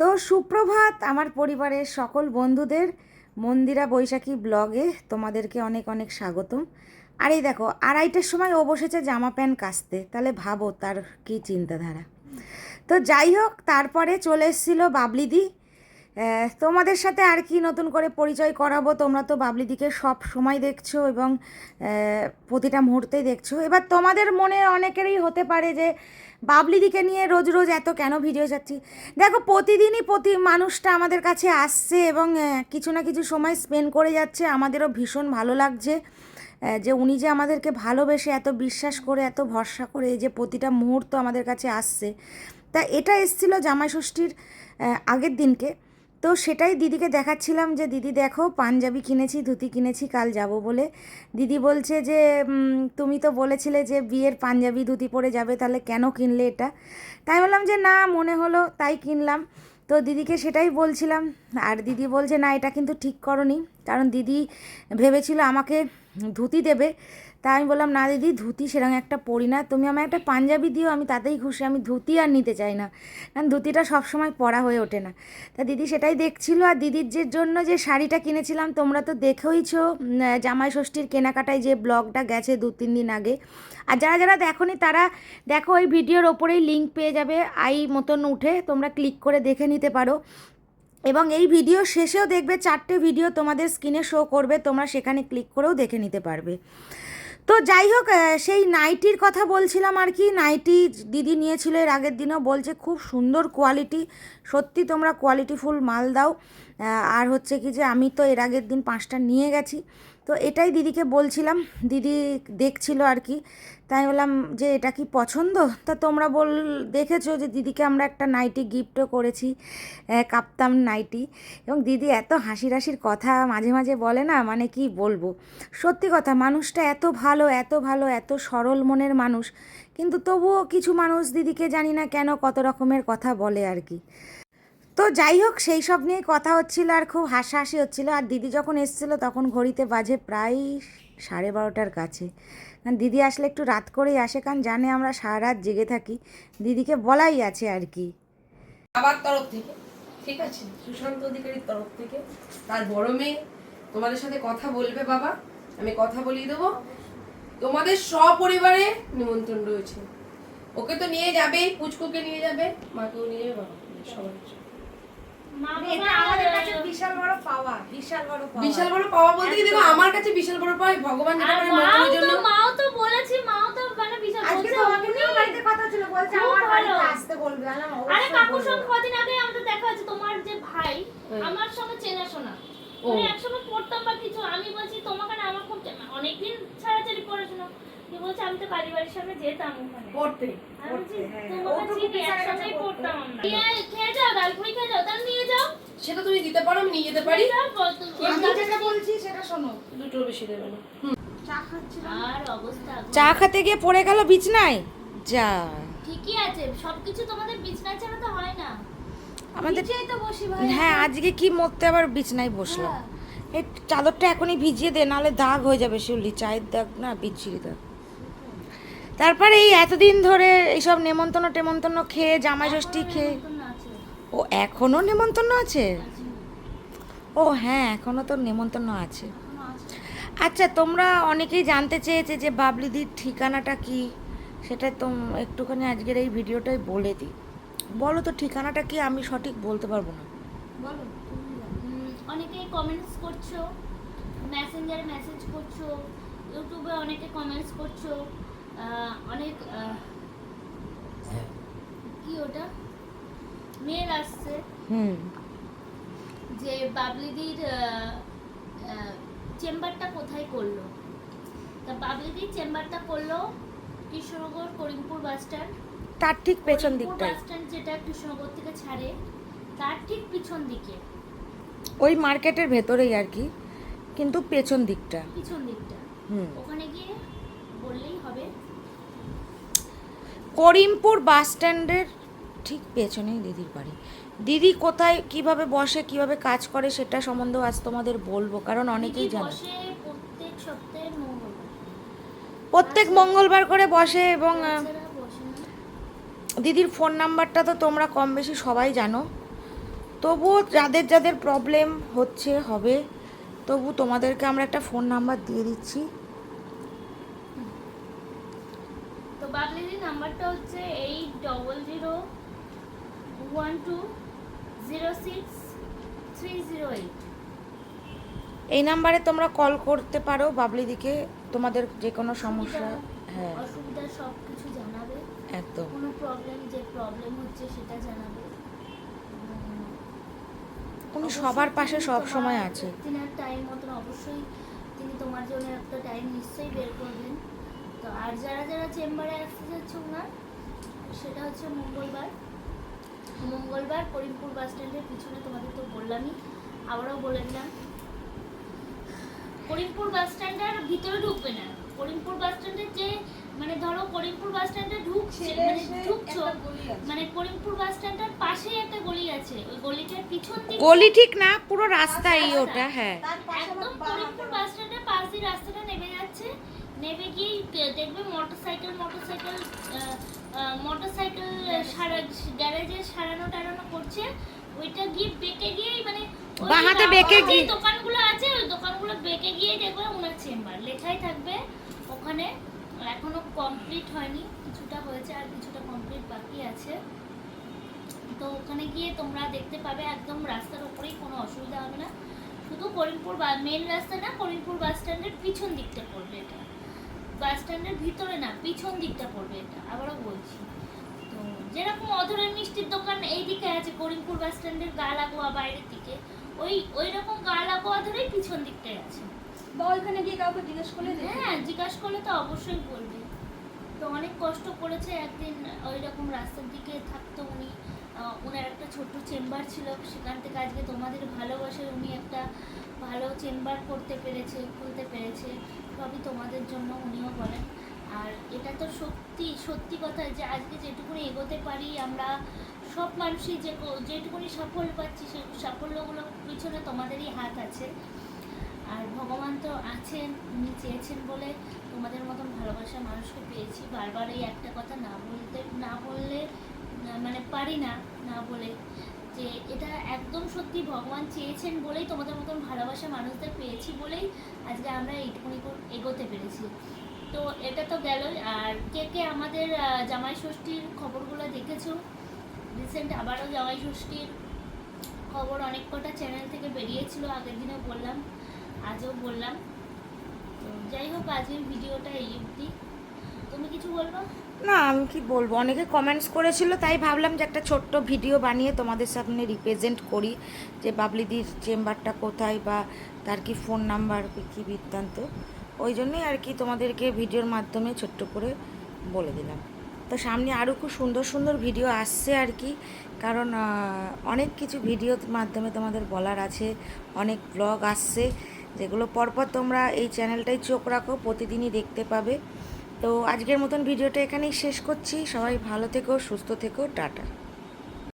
তো সুপ্রভাত, আমার পরিবারের সকল বন্ধুদের মন্দিরা বৈশাখী ব্লগে তোমাদেরকে অনেক অনেক স্বাগতম। আর এই দেখো, আড়াইটার সময় ও বসেছে জামা প্যান্ট কাচতে, তাহলে ভাবো তার কী চিন্তাধারা। তো যাই হোক, তারপরে চলে এসেছিল বাবলিদি তোমাদের সাথে আর কি নতুন করে পরিচয় করাবো? তোমরা তো বাবলিদিকে সব সময় দেখছ এবং প্রতিটা মুহূর্তেই দেখছ। এবার তোমাদের মনে অনেকেরই হতে পারে যে বাবলিদিকে নিয়ে রোজ রোজ এত কেন ভিডিও যাচ্ছি? দেখো, প্রতিদিনই প্রতি মানুষটা আমাদের কাছে আসছে এবং কিছু না কিছু সময় স্পেন্ড করে যাচ্ছে। আমাদেরও ভীষণ ভালো লাগছে যে উনি যে আমাদেরকে ভালোবেসে এত বিশ্বাস করে, এত ভরসা করে যে প্রতিটা মুহূর্ত আমাদের কাছে আসছে। তা এটা এসছিল জামাইষষ্ঠীর আগের দিনকে। তো সেটাই দিদিকে দেখাচ্ছিলাম যে, দিদি দেখো, পাঞ্জাবি কিনেছি, ধুতি কিনেছি, কাল যাব বলে। দিদি বলছে যে তুমি তো বলেছিলে যে, বিয়ের পাঞ্জাবি, ধুতি পরে যাবে, তাহলে কেন কিনলে এটা? তাই বললাম যে, না, মনে হলো, তাই কিনলাম। তো দিদিকে সেটাই বলছিলাম। আর দিদি বলছে, না, এটা কিন্তু ঠিক করনি। কারণ দিদি ভেবেছিল আমাকে ধুতি দেবে। তা আমি বললাম, না দিদি, ধুতি সেরকম একটা পরি না। তুমি আমায় একটা পাঞ্জাবি দিও, আমি তাতেই খুশি। আমি ধুতি আর নিতে চাই না। কারণ ধুতিটা সবসময় পরা হয়ে ওঠে না। তা দিদি সেটাই দেখছিল আর দিদির যে জন্য যে শাড়িটা কিনেছিলাম, তোমরা তো দেখেইছো জামাই ষষ্ঠীর কেনাকাটায় যে ব্লগটা গেছে দু, তিন দিন আগে। আর যারা যারা দেখোনি, তারা দেখো ওই ভিডিওর ওপরেই লিঙ্ক পেয়ে যাবে। আই মতন উঠে তোমরা ক্লিক করে দেখে নিতে পারো। এবং এই ভিডিও শেষেও দেখবে চারটে ভিডিও তোমাদের স্ক্রিনে শো করবে, তোমরা সেখানে ক্লিক করেও দেখে নিতে পারবে। তো যাই হোক সেই নাইটির কথা বলছিলাম আর কি নাইটি দিদি নিয়েছিল এর আগের দিনও, বলছে খুব সুন্দর কোয়ালিটি সত্যি তোমরা কোয়ালিটিফুল মাল দাও। আর হচ্ছে কি যে আমি তো এর আগের দিন পাঁচটা নিয়ে গেছি তো এটাই দিদিকে বলছিলাম, দিদি দেখছিল আর কি, তাই বললাম যে এটা কি পছন্দ? তা তোমরা বল, দেখেছ যে দিদিকে আমরা একটা নাইটি গিফটও করেছি কাপ্তাম নাইটি। এবং দিদি এত হাসি হাসির কথা মাঝে মাঝে বলে না মানে কি বলব? সত্যি কথা, মানুষটা এত ভালো এত ভালো, এত সরল মনের মানুষ, কিন্তু তবুও কিছু মানুষ দিদিকে জানি না কেন কত রকমের কথা বলে আর কি। তো যাই হোক, সেই সব নিয়ে কথা হচ্ছিল আর খুব হাসাহাসি হচ্ছিল। আর দিদি যখন এসেছিল তখন ঘড়িতে বাজে প্রায় সাড়ে বারোটার কাছে। কারণ দিদি আসলে একটু রাত করেই আসে, কারণ জানে আমরা সারা রাত জেগে থাকি। দিদিকে বলাই আছে আর কি। বাবার তরফ থেকে, ঠিক আছে? সুশান্ত অধিকারীর তরফ থেকে। তার বড় মেয়ে, তোমাদের সাথে কথা বলবে বাবা। আমি কথা বলিয়ে দেবো। তোমাদের সপরিবারে নিমন্ত্রণ রয়েছে। ওকে তো নিয়ে যাবেই, পুচকুকে নিয়ে যাবে, মাকেও নিয়ে যাবে বাবা সবাই। এটা আমাদের কাছে বিশাল বড় পাওয়া বিশাল বড় পাওয়া বিশাল বড় পাওয়া বলতে কি দেখো আমার কাছে বিশাল বড় পাওয়া ভগবান যেটা করে মাও তো মাও তো বলেছি মাও তো মানে বিশাল আজকে বলছে তোমাকে নিয়ে বাড়িতে কথা ছিল বলছে আমার বাড়িতে আসতে বলবে আরে কাকুর সঙ্গে কদিন আগে আমাদের দেখা হয়েছে তোমার যে ভাই আমার সঙ্গে চেনাশোনা। ও। মানে একসঙ্গে পড়তাম বা কিছু আমি বলছি তোমাকে না আমার খুব চেনা অনেকদিন ছাড়াছাড়ি পড়াশোনা সামনে যেতাম ওখানে। পড়তে হ্যাঁ। তোমাকে চিনি পিছনে পড়তাম আমরা। খেয়ে- খেয়ে যাও ডালপুরি খেয়ে যাও তাহলে নিয়ে যাও। সেটা তুমি দিতে পারো আমি নিয়ে যেতে পারি। নিয়ে যাও, বল- আমি যেটা বলছি সেটা শোনো। দুটো বেশি দেবে না। চা খাচ্ছিলাম আর অবস্থা চা খেতে গিয়ে পড়ে গেল বিছনায়? যা। ঠিকই আছে সবকিছু তোমাদের বিছনায় ছাড়া তো হয় না। আমাদের নিচেই তো বসি ভাই হ্যাঁ আজকে কি মরতে আবার বিছনায় বসলাম হ্যাঁ। এই চাদরটা এখনই ভিজিয়ে দে নাহলে দাগ হয়ে যাবে শিউলি। চায়ের দাগ না বিচ্ছিরি দাগ। তারপরে এই এতদিন ধরে এইসব নেমন্তন্ন টেমন্তন্ন খেয়ে জামাই ষষ্ঠী খেয়ে। ও এখনও নেমন্তন্ন আছে? ও হ্যাঁ এখনও তো নেমন্তন্ন আছে। আচ্ছা তোমরা অনেকেই জানতে চেয়েছে যে বাবলিদির ঠিকানাটা কি? সেটা তো একটুখানি আজকের এই ভিডিওটাই বলে দিই। বলো তো, ঠিকানাটা কি? আমি সঠিক বলতে পারব না। বলো অনেকেই কমেন্টস করছ মেসেঞ্জারে মেসেজ করছ ইউটিউবে অনেকে কমেন্টস করছ। অনেক কি ওটা? মেল আসছে। যে বাবলিদির চেম্বারটা কোথায় করল? তা বাবলিদির চেম্বারটা করল কৃষ্ণনগর করিমপুর বাস স্ট্যান্ড। তার ঠিক পেছন দিকটায়। বাস স্ট্যান্ড যেটা কৃষ্ণনগর থেকে ছাড়ে তার ঠিক পিছন দিকে। ওই মার্কেটের ভেতরেই আর কি কিন্তু পেছন দিকটা। পিছন দিকটা। হুম। ওখানে গিয়ে বললেই হবে। করিমপুর বাস স্ট্যান্ডের ঠিক পেছনেই দিদির বাড়ি। দিদি কোথায় কীভাবে বসে কীভাবে কাজ করে সেটা সম্বন্ধেও আজ তোমাদের বলব কারণ অনেকেই জানে। প্রত্যেক মঙ্গলবার। করে বসে এবং দিদির ফোন নাম্বারটা তো তোমরা কম বেশি সবাই জানো। তবুও যাদের যাদের প্রবলেম হচ্ছে হবে। তবু তোমাদেরকে আমরা একটা ফোন নাম্বার দিয়ে দিচ্ছি। তো বাবলিদির নাম্বারটা হচ্ছে eight double zero one two zero six three zero eight এই নাম্বারে তোমরা কল করতে পারো বাবলিদিকে তোমাদের যে কোনো সমস্যা হ্যাঁ। অসুবিধা সব কিছু জানাবে। একদম। কোনো প্রবলেম যে প্রবলেম হচ্ছে সেটা জানাবে। উনি সবার পাশে সব সময় আছে। তিনার টাইম মতন অবশ্যই তিনি তোমার জন্য একটা টাইম নিশ্চয়ই বের করবেন। তো আর যারা যারা চেম্বারে আসতে যাচ্ছে ওনার সেটা হচ্ছে মঙ্গলবার। মঙ্গলবার করিমপুর বাস স্ট্যান্ডের পিছনে তোমাদের তো বললামই আবারও বলে দিলাম। করিমপুর বাস স্ট্যান্ডের ভিতরে ঢুকবে না। করিমপুর বাস স্ট্যান্ডের যে মানে ধরো করিমপুর বাস স্ট্যান্ডে ঢুকছে মানে ঢুকছো মানে করিমপুর বাস স্ট্যান্ডের পাশেই একটা গলি আছে। ওই গলিটার পিছন দিকে গলি ঠিক না পুরো রাস্তাই ওটা হ্যাঁ। একদম করিমপুর বাস স্ট্যান্ডের পাশ দিয়ে রাস্তাটা নেমে যাচ্ছে। নেমে গিয়ে দেখবে মোটরসাইকেল মোটরসাইকেল মোটরসাইকেল সারা গ্যারেজে সারানো টারানো করছে। ওইটা গিয়ে বেঁকে গিয়েই মানে ওই বাঁ হাতে রাস্তায় বেঁকে গিয়ে- দোকানগুলো আছে ওই দোকানগুলো বেঁকে গিয়ে দেখবে ওনার চেম্বার লেখাই থাকবে ওখানে। এখনও কমপ্লিট হয়নি কিছুটা হয়েছে আর কিছুটা কমপ্লিট বাকি আছে। তো ওখানে গিয়ে তোমরা দেখতে পাবে একদম রাস্তার উপরেই কোনো অসুবিধা হবে না। শুধু করিমপুর বা মেন রাস্তা না করিমপুর বাস স্ট্যান্ডের পিছন দিকটা পড়বে এটা। বাস স্ট্যান্ডের ভিতরে না পিছন দিকটা পড়বে এটা আবারও বলছি। তো যেরকম অধরের মিষ্টির দোকান এই দিকে আছে করিমপুর বাস স্ট্যান্ডের গা লাগোয়া বাইরের দিকে ওই ওই রকম গা লাগোয়া ধরেই পিছন দিকটায় আছে। বা ওইখানে গিয়ে কাউকে জিজ্ঞেস করলে হ্যাঁ জিজ্ঞাসা করলে তো অবশ্যই বলবে। তো অনেক কষ্ট করেছে একদিন ওই রকম রাস্তার দিকে থাকতো উনি। ওনার একটা ছোট্ট চেম্বার ছিল সেখান থেকে আজকে তোমাদের ভালোবাসায় উনি একটা ভালো চেম্বার করতে পেরেছে খুলতে পেরেছে। সবই তোমাদের জন্য উনিও বলেন। আর এটা তো সত্যি সত্যি কথা যে আজকে যেটুকুনি এগোতে পারি আমরা, সব মানুষই যে যেটুকুনি সাফল্য পাচ্ছি সেই সাফল্যগুলোর পিছনে তোমাদেরই হাত আছে। আর ভগবান তো আছেন, উনি চেয়েছেন বলে তোমাদের মতন ভালোবাসা মানুষকে পেয়েছি। বারবার এই একটা কথা না বলতে, না বললে মানে পারি না না বলে। যে এটা একদম সত্যি ভগবান চেয়েছেন বলেই তোমাদের মতন ভালোবাসা মানুষদের পেয়েছি বলেই আজকে আমরা এইটুকুনি এগোতে পেরেছি। তো এটা তো গেল আর কে কে আমাদের জামাই ষষ্ঠীর খবরগুলো দেখেছ? রিসেন্ট আবারও জামাই ষষ্ঠীর খবর অনেক কটা চ্যানেল থেকে বেরিয়েছিল, আগের দিনে বললাম, আজও বললাম। তো যাই হোক, আজকের ভিডিওটা এই অবধি। তুমি কিছু বলব? না, আমি কি বলব? অনেকে কমেন্টস করেছিল, তাই ভাবলাম যে একটা ছোট্ট ভিডিও বানিয়ে তোমাদের সামনে রিপ্রেজেন্ট করি, যে বাবলিদির চেম্বারটা কোথায় বা তার কি ফোন নাম্বার কী বৃত্তান্ত। ওই জন্যই আর কি তোমাদেরকে ভিডিওর মাধ্যমে ছোট্ট করে বলে দিলাম। তো সামনে আরও খুব সুন্দর সুন্দর ভিডিও আসছে আর কি, কারণ অনেক কিছু ভিডিওর মাধ্যমে তোমাদের বলার আছে, অনেক ব্লগ আসছে, যেগুলো পরপর তোমরা এই চ্যানেলটাই চোখ রাখো, প্রতিদিনই দেখতে পাবে। তো আজকের মতন ভিডিওটা এখানেই শেষ করছি। সবাই ভালো থেকো সুস্থ থেকো টাটা।